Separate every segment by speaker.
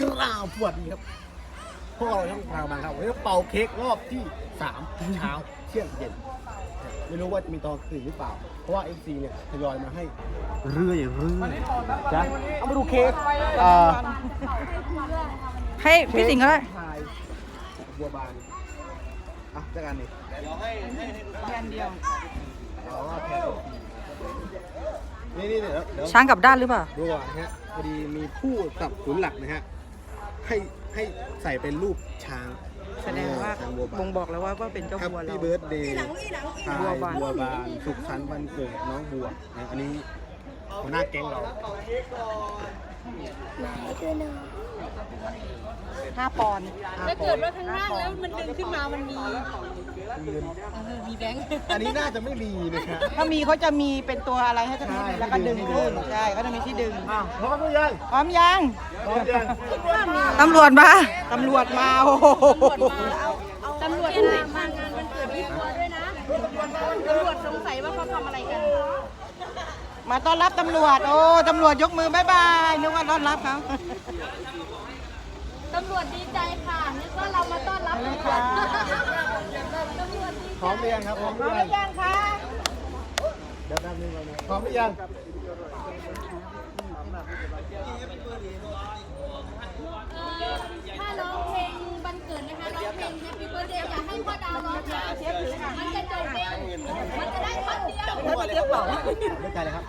Speaker 1: กราบสวัสดีครับพวกเราทั้งทางบางครับวันนี้เป่าเค้กรอบที่สามเช้าเที่ยงเย็น ไม่รู้ว่าจะมีตอนคืนหรือเปล่า เพราะว่า FC เนี่ยทยอยมาให้เรื่อยเรื่อยจ้ะเอามาดูเค้กอ่า
Speaker 2: ให้พี่สิงห์ก็ได้
Speaker 1: ชายบัวบานอะจัดการนี่เดี๋ยวให้ให้ให้ดูแทนเดียวอ๋อแทนนี่นี่เดี๋ยวเดี๋ยว
Speaker 2: ช้างกลับด้านหรือเปล่า
Speaker 1: ดูก่อนนะฮะพอดีมีผู้สนับสนุนหลักนะฮะ ให้ให้ใส่เป็นรูปช้าง
Speaker 2: แสดงว่า
Speaker 1: ช้างบัวบา
Speaker 2: บ่
Speaker 1: น
Speaker 2: งบอกแล้วว่าว่าเป็นเจ้า
Speaker 1: ครับ
Speaker 2: บัวเรา
Speaker 1: พี่เบิร์ดเดย์ชาย
Speaker 2: บัวบาน
Speaker 1: บัวบานสุขสันต์วันเกิดน้องบัวนะอันนี้หัวหน้าแก๊งเรา
Speaker 2: ห้าปอนด์
Speaker 3: ถ้าเกิดว่าข้างล่างแล้วมันดึงขึ้นมามันมี
Speaker 1: เงิน
Speaker 3: เออ มีแบงค์
Speaker 1: อันนี้น่าจะไม่มีนะครับ
Speaker 2: ถ้ามีเขาจะมีเป็นตัวอะไรให้ท่าน
Speaker 1: ใช่
Speaker 2: แล้วก็ดึง
Speaker 1: ให้ดึง
Speaker 2: ขึ้นใช่เขาจะมีที่ดึง
Speaker 1: อ้าวพร้อมหรือยัง
Speaker 2: พร้อมยัง
Speaker 1: พร้อมยัง
Speaker 2: ตำรวจมาตำรวจมาโอ้โห
Speaker 3: ตำรวจมามางานวันเกิดพี่บัวด้วยนะ ตำรวจสงสัยว่าเขาทำอะไรกัน
Speaker 2: มาต้อนรับตำรวจ โอ้ ตำรวจยกมือบายบายนึกว่าต้อนรับเขา
Speaker 3: ตำรวจดีใจค่ะ นึกว่าเรามาต้อนรับตำรวจตำรวจดี
Speaker 1: พร้อมหรือยังครับพร้อมหรือยัง
Speaker 2: ยังคะ
Speaker 1: เดี๋ยวแป๊บนึงก่อนนะพร้อมหรือยัง
Speaker 3: เอ่อถ้าร้องเพลงวันเกิดนะคะร้องเพลง Happy Birthday อยากให้พ่อดาวร้องนะมันจะจบเร็วมันจะ ได้ท่อนเดียว
Speaker 2: แล้วเจ๊เป่า
Speaker 1: ไม่ใจเลยครับ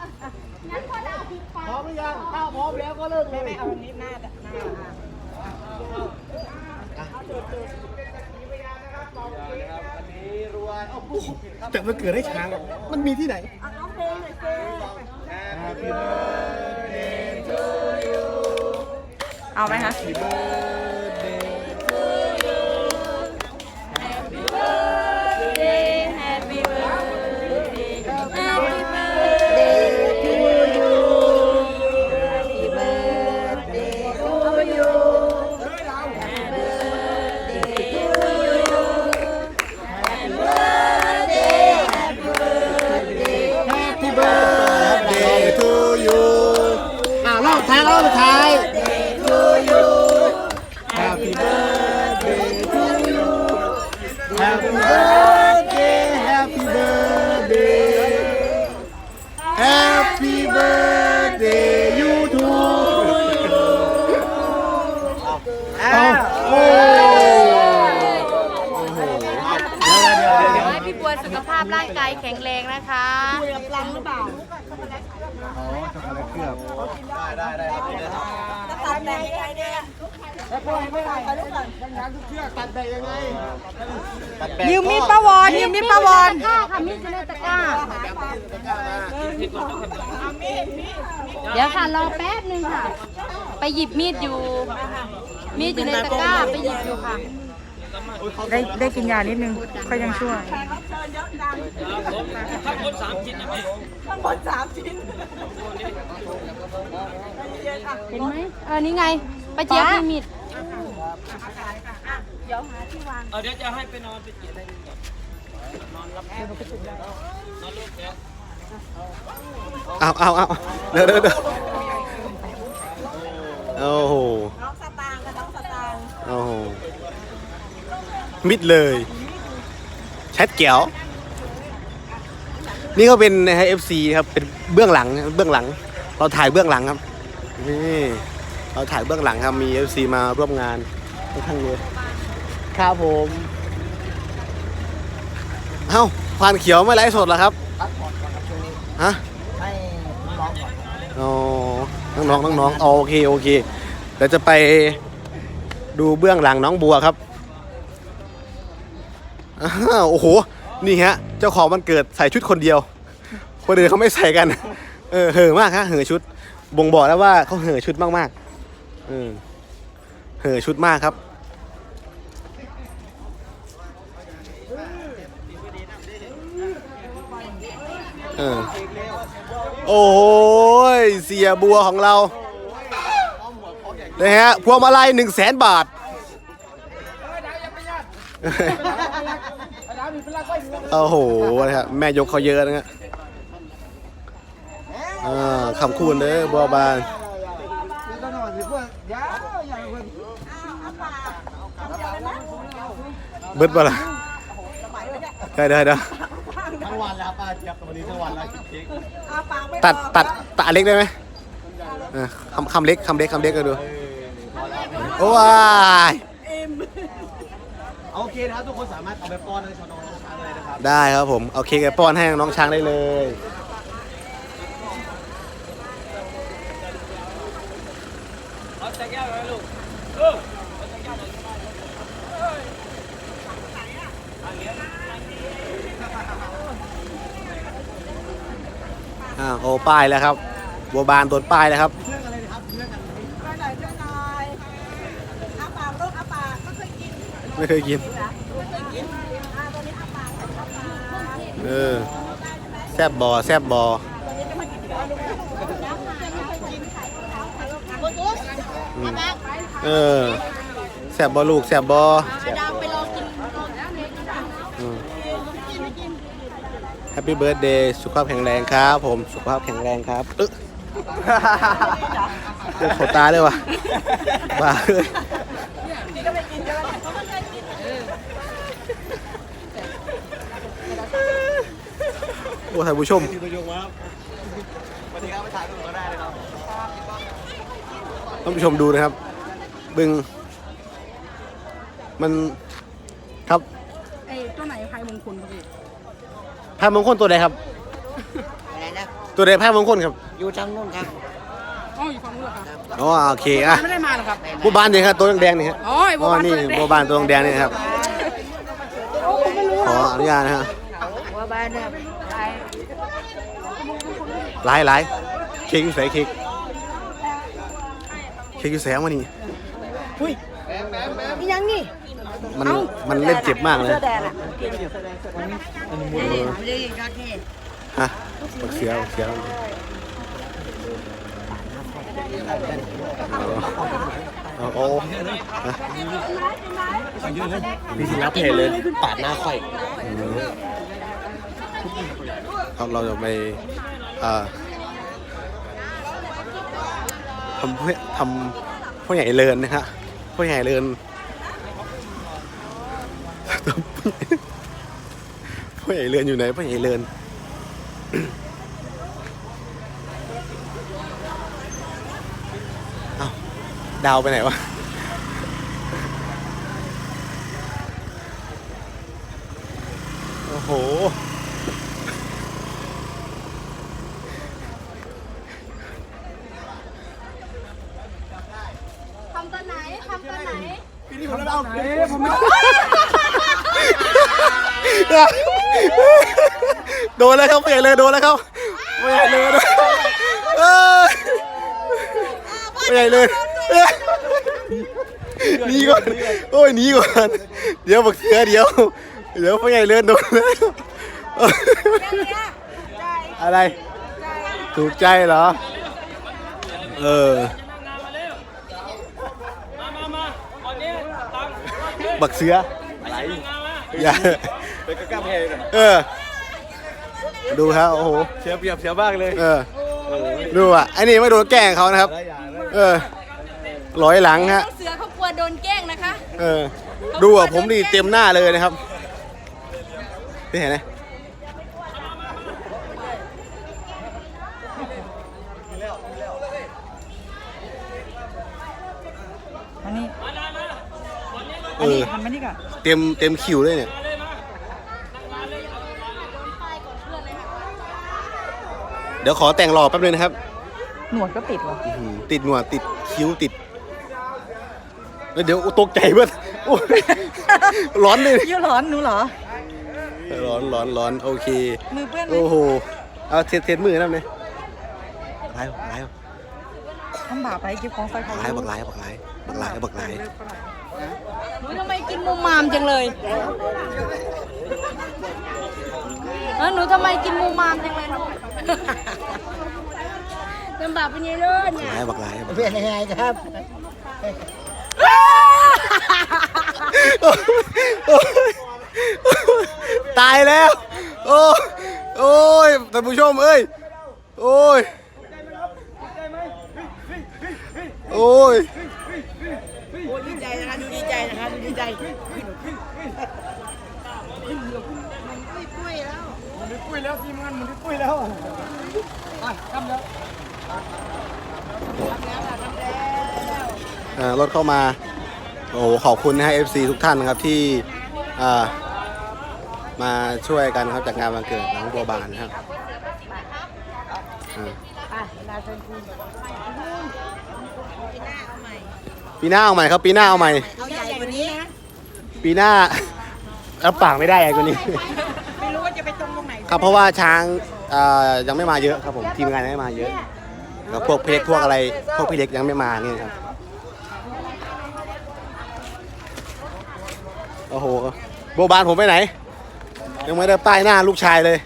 Speaker 3: งั้นพ่อดาวผิดไป
Speaker 1: พร้อมหรือยังถ้าพร้อมแล้วก็เริ่มเลย
Speaker 2: ไม่เอาอันนี้หน้าหน้า
Speaker 1: แต่มันเกิดให้ช้างอะมันมีที่ไหน
Speaker 2: เอาไหมคะา
Speaker 1: ร ดี๋ยว
Speaker 3: ให้พี่บัวสุขภาพร่างกายแข็งแรงนะคะ
Speaker 1: อ๋อช็อกโกแลตเคลือบได้ได้ได้ครับตัดแบ่งยังไงเนี่ยแล้วก็ไม่ได้ไปด้วยกันงานทุกเชือกตัดแบ่งยังไงตัดแบ่ง
Speaker 2: ยืมมีดป้าวอนยืมมีดป้าวอน
Speaker 3: ตะกร้าค่ะมีดอยู่ในตะกร้าเดี๋ยวค่ะรอแป๊บหนึงค่ะ ไปหยิบมีดอยู่ มีดอยู่ในตะกร้าไปหยิบอยู่ค่ะ
Speaker 2: ได้ได้กินยานิดนึงก็ยังชั่ว
Speaker 3: เห็นไหมเออนี่ไงป้าเจี๊ยบมีมีด
Speaker 4: เอาเดี๋ยวจะให้ไปนอนไปเกียรติอะไรก่อนนอนรับนอนลูกเดี๋ยว
Speaker 1: เอาเอาเอาเดี๋ยวเดี๋ยวเดี๋ยวโอ้โหน้องสตางค์กับน้องสตางค์โอ้โห มิดเลยแชทเกี่ยว นี่ก็เป็นนะฮะ FC ครับเป็นเบื้องหลังเบื้องหลัง เราถ่ายเบื้องหลังครับนี่เราถ่ายเบื้องหลังครับมี FC มาร่วมงานค่อนข้างเยอะครับผมเอ้าพานเขียวไม่ไลฟ์สดเหรอครับฮะอ๋อน้องๆน้องๆอ๋อโอเคโอเคเดี๋ยวจะไปดูเบื้องหลังน้องบัวครับ อ้าวโอ้โห นี่ฮะ เจ้าของมันเกิดใส่ชุดคนเดียว คนอื่นเขาไม่ใส่กัน เออ เห่อมากฮะ เห่อชุด บ่งบอกแล้วว่าเขาเห่อชุดมากๆเออเห่อชุดมากครับ เออ โอ้โหยเสียบัวของเรานะฮะ พวงมาลัยหนึ่งแสนบาท โอ้โหนะฮะแม่ยกเขาเยอะนะฮะอ่าคำคูณเด้อบัวบานเบิดบ่ล่ะได้ได้ได้
Speaker 5: ทั้งวันแล้วป้าเจี๊ยบวันนี้ทั้งวันแล้วกินเค้ก
Speaker 1: ตัดตัดตัดอันเล็กได้ไหมเออคำคำเล็กคำเล็กคำเล็กก็ดูโอ้ย
Speaker 5: โอเคนะครับทุกคนสามารถเอาไปป้อนในชอนองน้องช้างเลยนะครับ
Speaker 1: ได้ครับผมเอาเค้กไปป้อนให้น้องช้างได้เลย
Speaker 4: เอาแต่แก้วเลยลูกเออเอาแต่แก้วเลย
Speaker 1: อ่าโอ้ป้ายแล้วครับ บัวบานโดนป้ายแล้วครับ
Speaker 5: ไม่
Speaker 1: เคยกิน
Speaker 2: เออ
Speaker 1: เออแซบบอแซบบอ
Speaker 2: ตัวนี้จะมากินกับ
Speaker 1: อเออแซบบอลูกแซบบอ
Speaker 3: แฮ
Speaker 1: ปปี้เบิร์ดเดย์สุขภาพแข็งแรงครับ ผมสุขภาพแข็งแรงครับเออเลือดขอตาเลยวะบ้าเลย อ้ท่านผู้ชม
Speaker 5: ที่ประยุกต์ครับสวัสดีครับไปถ่ายรูปก็ได้เลยครับ
Speaker 1: ท่านผู้ชมดูนะครับ บึง มันครับ
Speaker 3: ไอ้ตัวไหนใครมงคลครับพี่
Speaker 1: พายมงคลตัวใดครับ
Speaker 2: อะไรนะ
Speaker 1: ตัวใดพายมงคลครับ
Speaker 2: อยู่ทางนู้นครับ
Speaker 3: อ๋ออยู่ฝั่งนู้นเหรอครับ
Speaker 1: อ๋อโอเคอะ
Speaker 3: ไม่ได้มาหรอครับ
Speaker 1: บัวบานเนี่ยครับตัวแดงๆนี่ครับ
Speaker 3: อ๋อไอ้บั
Speaker 1: อ๋
Speaker 3: ว
Speaker 1: อบา
Speaker 3: น
Speaker 1: นี่
Speaker 3: ตัวแดง
Speaker 1: บัวบานตัวแดงๆนี่ครับขออนุญาตนะฮะ
Speaker 2: ว่าบ้านเนี่ยไป
Speaker 1: หลายหลายเค้กอยู่ใส่เค้กเค้กอยู่ใส่มานี่
Speaker 2: นี่ยังนี่
Speaker 1: มันมันเล่นเจ็บมากเลย
Speaker 2: เสื้อแดงอะกินอยู่ไม่ได้ไม่ได้ยินครับพี่
Speaker 1: ฮะบักเสียบักเสียเอาโอ้ฮะ
Speaker 5: มีสินรับเพจเลยปาดหน้าค่อย
Speaker 1: ครับเราจะไปทำเพื่อทำพ่อใหญ่เลินนะฮะพ่อใหญ่เลินพ่อใหญ่เลินอยู่ไหนพ่อใหญ่เลินเอาดาวไปไหนวะ โอ้โห
Speaker 3: ทำตัวไหนทำตัวไหน
Speaker 1: โดนแล้วครับพ่อใหญ่เลยโดนแล้วครับพ่อใหญ่เลยโดนเออพ่อใหญ่เลยหนีก่อนโอ้ยหนีก่อนเดี๋ยวบักเสือเดี๋ยวเดี๋ยวพ่อใหญ่เลยโดนแล้วอะไรถูกใจเหรอ เออ
Speaker 4: มามามาก่อนนี้ตัง
Speaker 1: บักเสือ
Speaker 5: อะไร
Speaker 1: อย่า
Speaker 5: เป็นกระก้าเพจ
Speaker 1: เออ ดูครับโอ้โห
Speaker 5: เสียเปรียบเสียมากเลย
Speaker 1: เออ ดูอะไอ้นี่ไม่โดนแกล้งเขานะครับ
Speaker 5: ได้อย่างเลย
Speaker 1: เออร้อยหลังฮะ
Speaker 3: น้องเสือเขากลัวโดนแกล้งนะคะ
Speaker 1: เออ ดูอะผมนี่เต็มหน้าเลยนะครับพี่เห็นไหม
Speaker 2: อันนี้
Speaker 1: เออ
Speaker 2: ทำมานี่ก่อน
Speaker 1: เต็มเต็มคิวเลยเนี่ย ดี๋ยวขอแต่งหล่อแป๊บนึงนะครับ
Speaker 2: หนวดก็ติดวะ
Speaker 1: อื้อหือติดหนวดติดคิ้วติดแล้วเดี๋ยวตกใจเพื่อนโอ้ยร้อนเลย
Speaker 2: ยี่ร้อนหนูเหรอ
Speaker 1: ร้อนร้อนร้อนโอเค
Speaker 2: มือเปื้อนไหม
Speaker 1: โอ้โห เอาเทสเทสมือนั่นเลยไล่ไล่
Speaker 2: ทำบาปไปเก็บของใส่เขา
Speaker 1: ไล่บักไล่บักไล่บักไล่บักไล่
Speaker 3: หนูทำไมกินมุมมามจังเลย เออหนูทำไมกินมุมมามจังเลยลูกลำบากเป็นยังไงเลิศเนี่ย
Speaker 1: ไล่บักไล่บัก
Speaker 2: เปลี่ยนยังไงครับ
Speaker 1: ตายแล้ว โอ้โอ้ยท่านผู้ชมเอ้ย โอ้ย โอ้ย
Speaker 2: โอ้ดีใจนะคะดูดีใจนะคะดูดีใจปุ้ยแล้ว
Speaker 5: มันได้ปุ้ย แล้วทีมงานมันได้ปุ้ยแล้วอะทำแล้ว
Speaker 1: อ่ารถเข้ามา โอ้โหขอบคุณนะฮะ FC ทุกท่านนะครับที่อ่ามาช่วยกันครับจากงานวันเกิดน้องบัวบานนะครับอ่า
Speaker 2: อะลาเชิญคุณ
Speaker 1: ปีหน้าเอาใหม่ครับปีหน้าเอาใหม่
Speaker 2: เอาใหญ่กว่านี้นะ
Speaker 1: ปีหน้า รับปากไม่ได้ใหญ่กว่านี้ ครับเพราะว่าช้างอ่ายังไม่มาเยอะครับผมทีมงานยังไม่มาเยอะครับพวกพี่เล็กพวกอะไรพวกพี่เล็กยังไม่มาเนี่ยครับโอ้โหโบบานผมไปไหน ยังไม่ได้ป้ายหน้าลูกชายเลย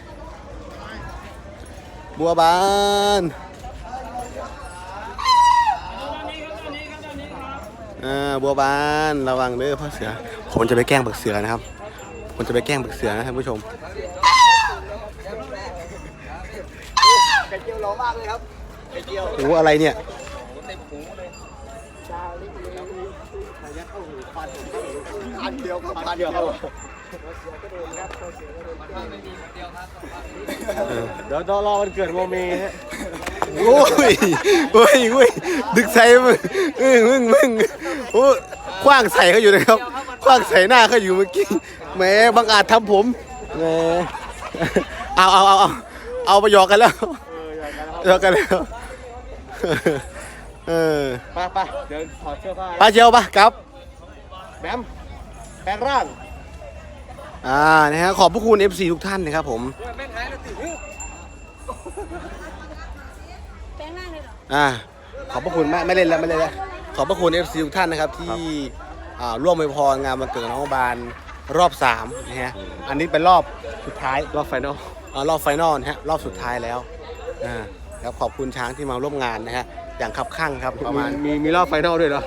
Speaker 1: บัวบานอ่าบัวบานระวังเด้อพ่อเสือผมจะไปแกล้งบักเสือนะครับผมจะไปแกล้งบักเสือนะท่านผู้ชม
Speaker 5: ไข่เจียว หล่อมากเลยครับไข่เจียว
Speaker 1: โอ้โหอะไรเนี่ย
Speaker 5: พันเดียวครับพันเดียวครับเดี๋ยวรอวันเกิดโมเมฮะ
Speaker 1: โอ้ยโอ้ยโอ้ยดึกใส่มึงมึงมึงมึงโอ้คว้างใส่เขาอยู่นะครับ คว้างใส่หน้าเขาอยู่เมื่อกี้แหมบังอาจทำผมแหมเอาเอาเอาเอาเอาไปหยอกกันแล้ว หยอกกันแล้วเออ
Speaker 5: ไปไปเดินถอดเสื้อผ้า
Speaker 1: ปลาเจียวปะครับ
Speaker 5: แบมแปลงร่าง
Speaker 1: อ่านะฮะขอบพระคุณ FC ทุกท่านนะครับผม
Speaker 3: แปลงร่างเลยเหรอ
Speaker 1: อ่าขอบพระคุณไม่ไม่เล่นแล้วไม่เล่นแล้วขอบพระคุณ FC ทุกท่านนะครับที่อ่าร่วมอวยพรงานวันเกิดน้องบานรอบ3นะฮะอันนี้เป็นรอบสุดท้าย
Speaker 5: รอบไฟนอล
Speaker 1: อ่ารอบไฟนอลนะฮะรอบสุดท้ายแล้วอ่า ครับขอบคุณช้างที่มาร่วมงานนะฮะอย่างขับข้างครับประมาณ
Speaker 5: มีมีรอบไฟนอลด้วยเหรอ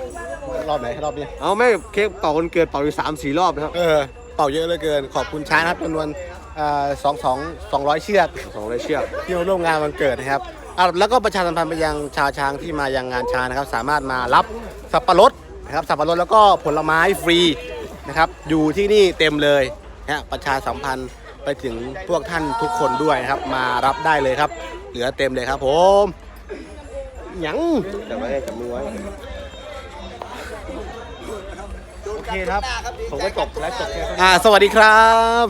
Speaker 1: รอบไหนรอบนี้
Speaker 5: เอาไม่เค้กเป่าคนเกิดเป่าอยู่สามสี่รอบนะครับ
Speaker 1: เออเป่าเยอะเหลือเกิน ขอบคุณช้างนะครับจำนวนอ่าสองสองสองร้อยเชือก
Speaker 5: สองเลยเชือก
Speaker 1: ที่มาร่วมงานวันเกิดนะครับอะแล้วก็ประชาสัมพันธ์ไปยังชาวช้างที่มายังงานช้างนะครับ สามารถมารับสับปะรดนะครับสับปะรดแล้วก็ผลไม้ฟรีนะครับอยู่ที่นี่เต็มเลยนะฮะประชาสัมพันธ์ ไปถึงพวกท่านทุกคนด้วยนะครับ มารับได้เลยครับ เหลือเต็มเลยครับผมหยัง
Speaker 5: จับไว้จับมือไว้
Speaker 1: โอเคครับ
Speaker 5: ผมก็จบและจบแค่
Speaker 1: อ่า สวัสดีครับ